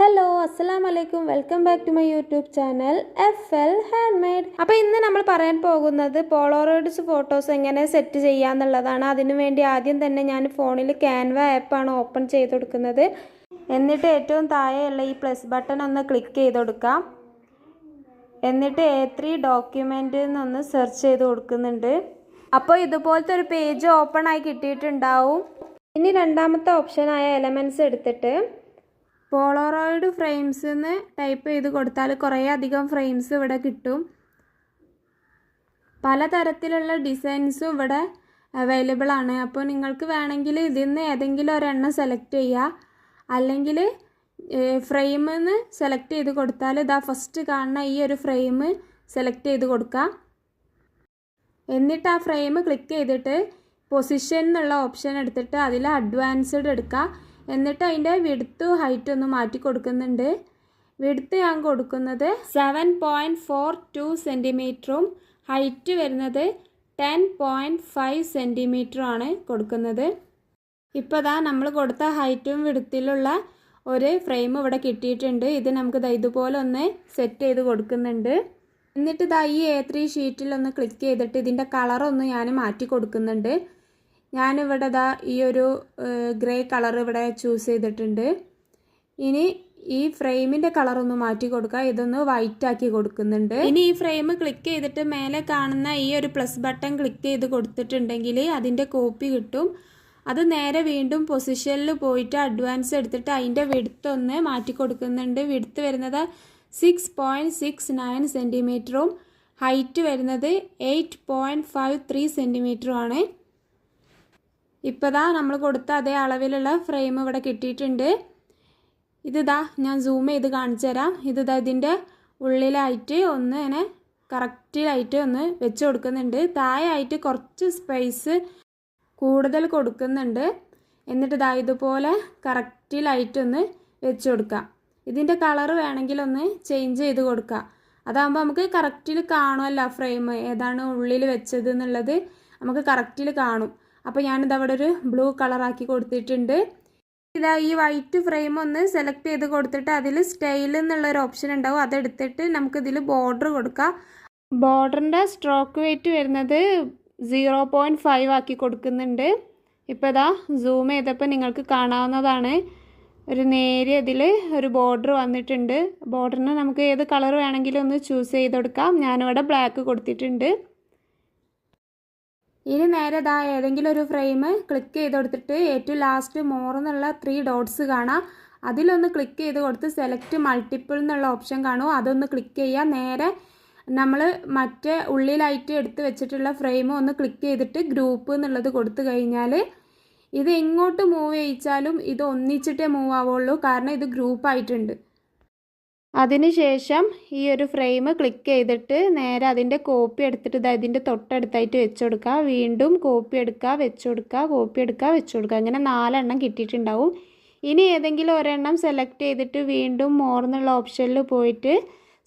Hello അസ്സലാം വലൈക്കും welcome back to my YouTube channel F L hand made അപ്പോൾ ഇന്ന് നമ്മൾ പറയാൻ പോകുന്നത് പോളോറോയിഡ്സ് ഫോട്ടോസ് എങ്ങനെ സെറ്റ് ചെയ്യാന്നുള്ളതാണ് അതിനു വേണ്ടി ആദ്യം തന്നെ ഞാൻ ഫോണിൽ ക്യാൻവ ആപ്പാണ് ഓപ്പൺ ചെയ്ത് കൊടുക്കുന്നത്. എന്നിട്ട് ഏറ്റവും താഴെയുള്ള ഈ പ്ലസ് ബട്ടൺ ഒന്ന് ക്ലിക്ക് ചെയ്ത് കൊടുക്കാം. എന്നിട്ട് എ ത്രീ ഡോക്യുമെന്റ് എന്നൊന്ന് സെർച്ച് ചെയ്ത് കൊടുക്കുന്നുണ്ട്. അപ്പോൾ ഇതുപോലത്തെ ഒരു പേജ് ഓപ്പൺ ആയി കിട്ടിയിട്ടുണ്ടാവും. ഇനി രണ്ടാമത്തെ ഓപ്ഷനായ എലമെന്റ്സ് എടുത്തിട്ട് പോളോറോയിഡ് ഫ്രെയിംസ് എന്ന് ടൈപ്പ് ചെയ്ത് കൊടുത്താൽ കുറേ അധികം ഫ്രെയിംസ് ഇവിടെ കിട്ടും. പലതരത്തിലുള്ള ഡിസൈൻസും ഇവിടെ അവൈലബിൾ ആണ്. അപ്പോൾ നിങ്ങൾക്ക് വേണമെങ്കിൽ ഇതിൽ നിന്ന് ഏതെങ്കിലും ഒരെണ്ണം സെലക്ട് ചെയ്യുക അല്ലെങ്കിൽ ഫ്രെയിമെന്ന് സെലക്ട് ചെയ്ത് കൊടുത്താൽ ഇതാ ഫസ്റ്റ് കാണുന്ന ഈ ഒരു ഫ്രെയിം സെലക്ട് ചെയ്ത് കൊടുക്കുക എന്നിട്ട് ആ ഫ്രെയിം ക്ലിക്ക് ചെയ്തിട്ട് പൊസിഷൻ എന്നുള്ള ഓപ്ഷൻ എടുത്തിട്ട് അതിൽ അഡ്വാൻസ്ഡ് എടുക്കുക എന്നിട്ട് അതിന്റെ വിടുത്ത് ഹൈറ്റ് ഒന്ന് മാറ്റി കൊടുക്കുന്നുണ്ട്. വിടുത്ത് ഞാൻ കൊടുക്കുന്നത് സെവൻ പോയിന്റ് ഫോർ ടു സെന്റിമീറ്ററും ഹൈറ്റ് വരുന്നത് ടെൻ പോയിന്റ് ഫൈവ് സെന്റിമീറ്ററും ആണ് കൊടുക്കുന്നത്. ഇപ്പോൾ ദാ നമ്മൾ കൊടുത്ത ഹൈറ്റും വിടുത്തിലുള്ള ഒരു ഫ്രെയിം ഇവിടെ കിട്ടിയിട്ടുണ്ട്. ഇത് നമുക്ക് ഇതുപോലെ ഒന്ന് സെറ്റ് ചെയ്ത് കൊടുക്കുന്നുണ്ട്. എന്നിട്ട് ദാ ഈ എ ത്രീ ഷീറ്റിലൊന്ന് ക്ലിക്ക് ചെയ്തിട്ട് ഇതിന്റെ കളറൊന്ന് ഞാൻ മാറ്റി കൊടുക്കുന്നുണ്ട്. ഞാനിവിടെ ദാ ഈ ഒരു ഗ്രേ കളർ ഇവിടെ ചൂസ് ചെയ്തിട്ടുണ്ട്. ഇനി ഈ ഫ്രെയിമിന്റെ കളർ ഒന്ന് മാറ്റി കൊടുക്കുക ഇതൊന്ന് വൈറ്റ് ആക്കി കൊടുക്കുന്നുണ്ട്. ഇനി ഈ ഫ്രെയിം ക്ലിക്ക് ചെയ്തിട്ട് മേലെ കാണുന്ന ഈ ഒരു പ്ലസ് ബട്ടൺ ക്ലിക്ക് ചെയ്ത് കൊടുത്തിട്ടുണ്ടെങ്കിൽ അതിന്റെ കോപ്പി കിട്ടും. അത് നേരെ വീണ്ടും പൊസിഷനിൽ പോയിട്ട് അഡ്വാൻസ് എടുത്തിട്ട് അതിന്റെ വിടുത്ത് ഒന്ന് മാറ്റി കൊടുക്കുന്നുണ്ട്. വിടുത്ത് വരുന്നത് സിക്സ് പോയിന്റ് സിക്സ് നയൻ സെന്റിമീറ്ററും ഹൈറ്റ് വരുന്നത് എയ്റ്റ് പോയിന്റ് ഫൈവ് ത്രീ സെന്റിമീറ്ററും ആണ്. ഇപ്പോൾ ദാ നമ്മൾ കൊടുത്ത അതേ അളവിലുള്ള ഫ്രെയിം ഇവിടെ കിട്ടിയിട്ടുണ്ട്. ഇതാ ഞാൻ സൂം ചെയ്ത് കാണിച്ചു തരാം. ഇതാ ഇതിന്റെ ഉള്ളിലായിട്ട് ഒന്ന് ഇങ്ങനെ കറക്റ്റിലായിട്ട് ഒന്ന് വെച്ച് കൊടുക്കുന്നുണ്ട്. താഴെയായിട്ട് കുറച്ച് സ്പേസ് കൂടുതൽ കൊടുക്കുന്നുണ്ട്. എന്നിട്ട് ഇതാ ഇതുപോലെ കറക്റ്റിലായിട്ടൊന്ന് വെച്ച് കൊടുക്കാം. ഇതിന്റെ കളർ വേണമെങ്കിൽ ഒന്ന് ചേഞ്ച് ചെയ്ത് കൊടുക്കാം. അതാകുമ്പോൾ നമുക്ക് കറക്റ്റിൽ കാണുമല്ലോ ഫ്രെയിം ഏതാണ് ഉള്ളിൽ വെച്ചത് എന്നുള്ളത് നമുക്ക് കറക്റ്റിൽ കാണും. അപ്പോൾ ഞാനിത് അവിടെ ഒരു ബ്ലൂ കളറാക്കി കൊടുത്തിട്ടുണ്ട്. ഇതാ ഈ വൈറ്റ് ഫ്രെയിം ഒന്ന് സെലക്ട് ചെയ്ത് കൊടുത്തിട്ട് അതിൽ സ്റ്റൈൽ എന്നുള്ള ഒരു ഓപ്ഷൻ ഉണ്ടാവും. അതെടുത്തിട്ട് നമുക്ക് നമുക്കിതിൽ ബോർഡർ കൊടുക്കാം. ബോർഡറിന്റെ സ്ട്രോക്ക് വെയിറ്റ് വരുന്നത് സീറോ പോയിന്റ് ഫൈവ് ആക്കി കൊടുക്കുന്നുണ്ട്. ഇപ്പോൾ ഇതാ സൂം ചെയ്തപ്പോൾ നിങ്ങൾക്ക് കാണാവുന്നതാണ്. ഒരു നേരിയ ഇതിൽ ഒരു ബോർഡർ വന്നിട്ടുണ്ട്. ബോർഡറിന് നമുക്ക് ഏത് കളർ വേണമെങ്കിലും ഒന്ന് ചൂസ് ചെയ്ത് കൊടുക്കാം. ഞാനിവിടെ ബ്ലാക്ക് കൊടുത്തിട്ടുണ്ട്. ഇനി നേരെ ഇതാ ഏതെങ്കിലും ഒരു ഫ്രെയിം ക്ലിക്ക് ചെയ്ത് കൊടുത്തിട്ട് ഏറ്റവും ലാസ്റ്റ് മോർ എന്നുള്ള ത്രീ ഡോട്ട്സ് കാണാം. അതിലൊന്ന് ക്ലിക്ക് ചെയ്ത് കൊടുത്ത് സെലക്ട് മൾട്ടിപ്പിൾ എന്നുള്ള ഓപ്ഷൻ കാണും. അതൊന്ന് ക്ലിക്ക് ചെയ്യുക നേരെ നമ്മൾ മറ്റേ ഉള്ളിലായിട്ട് എടുത്ത് വെച്ചിട്ടുള്ള ഫ്രെയിം ഒന്ന് ക്ലിക്ക് ചെയ്തിട്ട് ഗ്രൂപ്പ് എന്നുള്ളത് കൊടുത്തു കഴിഞ്ഞാൽ ഇത് എങ്ങോട്ട് മൂവ് ചെയ്യിച്ചാലും ഇത് ഒന്നിച്ചിട്ടേ മൂവ് ആവുള്ളൂ. കാരണം ഇത് ഗ്രൂപ്പ് ആയിട്ടുണ്ട്. അതിനുശേഷം ഈ ഒരു ഫ്രെയിം ക്ലിക്ക് ചെയ്തിട്ട് നേരെ അതിന്റെ കോപ്പി എടുത്തിട്ട് ഇത് ഇതിന്റെ തൊട്ടടുത്തായിട്ട് വെച്ച് കൊടുക്കുക വീണ്ടും കോപ്പി എടുക്കുക വെച്ച് കൊടുക്കുക കോപ്പി എടുക്കുക വെച്ച് കൊടുക്കുക അങ്ങനെ നാലെണ്ണം കിട്ടിയിട്ടുണ്ടാവും. ഇനി ഏതെങ്കിലും ഒരെണ്ണം സെലക്ട് ചെയ്തിട്ട് വീണ്ടും മോർ എന്നുള്ള ഓപ്ഷനിൽ പോയിട്ട്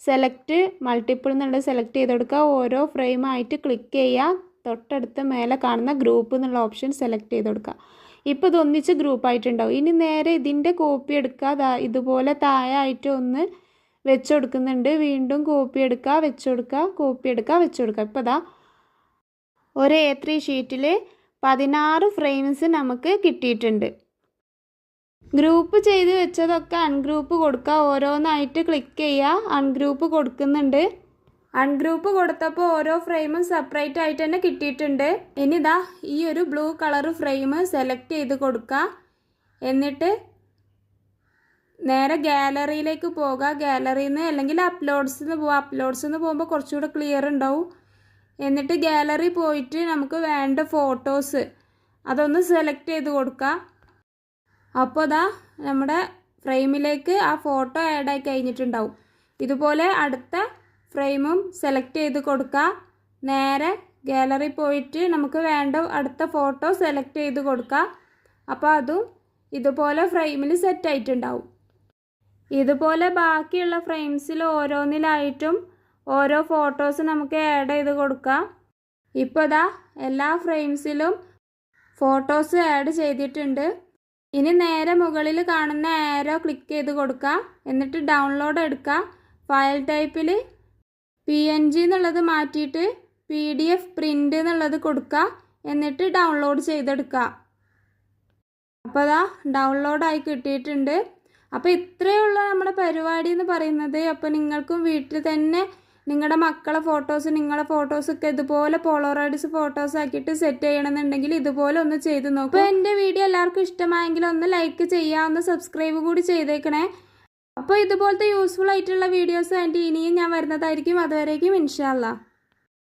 സെലക്ട് മൾട്ടിപ്പിൾ എന്നുള്ളത് സെലക്ട് ചെയ്ത് കൊടുക്കുക. ഓരോ ഫ്രെയിമായിട്ട് ക്ലിക്ക് ചെയ്യുക. തൊട്ടടുത്ത് മേലെ കാണുന്ന ഗ്രൂപ്പ് എന്നുള്ള ഓപ്ഷൻ സെലക്ട് ചെയ്ത് കൊടുക്കുക. ഇപ്പോൾ ഇത് ഒന്നിച്ച് ഗ്രൂപ്പായിട്ടുണ്ടാവും ഇനി നേരെ ഇതിന്റെ കോപ്പി എടുക്കുക. ഇതുപോലെ താഴായിട്ട് ഒന്ന് വെച്ച് കൊടുക്കുന്നുണ്ട് വീണ്ടും കോപ്പി എടുക്കുക വെച്ച് കൊടുക്കുക കോപ്പി എടുക്കുക വെച്ച് കൊടുക്കുക ഇപ്പോൾ ഇതാ ഒരു എ ത്രീ ഷീറ്റിൽ പതിനാറ് ഫ്രെയിംസ് നമുക്ക് കിട്ടിയിട്ടുണ്ട്. ഗ്രൂപ്പ് ചെയ്ത് വെച്ചതൊക്കെ അൺഗ്രൂപ്പ് കൊടുക്കുക ഓരോന്നായിട്ട് ക്ലിക്ക് ചെയ്യുക അൺഗ്രൂപ്പ് കൊടുക്കുന്നുണ്ട്. അൺഗ്രൂപ്പ് കൊടുത്തപ്പോൾ ഓരോ ഫ്രെയിമും സെപ്പറേറ്റ് ആയിട്ട് തന്നെ കിട്ടിയിട്ടുണ്ട്. ഇനി ഇതാ ഈ ഒരു ബ്ലൂ കളർ ഫ്രെയിം സെലക്ട് ചെയ്ത് കൊടുക്കുക എന്നിട്ട് നേരെ ഗാലറിയിലേക്ക് പോകുക ഗാലറിയിൽ നിന്ന് അല്ലെങ്കിൽ അപ്ലോഡ്സ് നിന്ന് പോവുക അപ്ലോഡ്സ് നിന്ന് പോകുമ്പോൾ കുറച്ചുകൂടെ ക്ലിയർ ഉണ്ടാവും. എന്നിട്ട് ഗാലറി പോയിട്ട് നമുക്ക് വേണ്ട ഫോട്ടോസ് അതൊന്ന് സെലക്ട് ചെയ്ത് കൊടുക്കുക അപ്പോൾ അതാ നമ്മുടെ ഫ്രെയിമിലേക്ക് ആ ഫോട്ടോ ആഡായി കഴിഞ്ഞിട്ടുണ്ടാവും. ഇതുപോലെ അടുത്ത ഫ്രെയിമും സെലക്ട് ചെയ്ത് കൊടുക്കുക നേരെ ഗാലറി പോയിട്ട് നമുക്ക് വേണ്ട അടുത്ത ഫോട്ടോ സെലക്ട് ചെയ്ത് കൊടുക്കുക അപ്പോൾ അതും ഇതുപോലെ ഫ്രെയിമിൽ സെറ്റ് ആയിട്ടുണ്ടാവും. ഇതുപോലെ ബാക്കിയുള്ള ഫ്രെയിംസിൽ ഓരോന്നിലായിട്ടും ഓരോ ഫോട്ടോസ് നമുക്ക് ആഡ് ചെയ്ത് കൊടുക്കാം. ഇപ്പോൾ ഇതാ എല്ലാ ഫ്രെയിംസിലും ഫോട്ടോസ് ആഡ് ചെയ്തിട്ടുണ്ട്. ഇനി നേരെ മുകളിൽ കാണുന്ന ആരോ ക്ലിക്ക് ചെയ്ത് കൊടുക്കാം. എന്നിട്ട് ഡൗൺലോഡ് എടുക്കാം. ഫയൽ ടൈപ്പിൽ പി എൻ ജി എന്നുള്ളത് മാറ്റിയിട്ട് പി ഡി എഫ് പ്രിന്റ് എന്നുള്ളത് കൊടുക്കുക എന്നിട്ട് ഡൗൺലോഡ് ചെയ്തെടുക്കുക അപ്പോൾ അതാ ഡൗൺലോഡായി കിട്ടിയിട്ടുണ്ട്. അപ്പോൾ ഇത്രയേ ഉള്ളൂ നമ്മുടെ പരിപാടി എന്ന് പറയുന്നത് അപ്പോൾ നിങ്ങൾക്കും വീട്ടിൽ തന്നെ നിങ്ങളുടെ മക്കളെ ഫോട്ടോസ് നിങ്ങളുടെ ഫോട്ടോസൊക്കെ ഇതുപോലെ പോളോറൈഡ്സ് ഫോട്ടോസ് ആക്കിയിട്ട് സെറ്റ് ചെയ്യണമെന്നുണ്ടെങ്കിൽ ഇതുപോലെ ഒന്ന് ചെയ്ത് നോക്കും. അപ്പോൾ എന്റെ വീഡിയോ എല്ലാവർക്കും ഇഷ്ടമായെങ്കിൽ ഒന്ന് ലൈക്ക് ചെയ്യുക ഒന്ന് സബ്സ്ക്രൈബ് കൂടി ചെയ്തേക്കണേ. അപ്പോൾ ഇതുപോലത്തെ യൂസ്ഫുൾ ആയിട്ടുള്ള വീഡിയോസ് ആയിട്ട് ഇനിയും ഞാൻ വരുന്നതായിരിക്കും. അതുവരേക്കും ഇൻഷാല്ലാ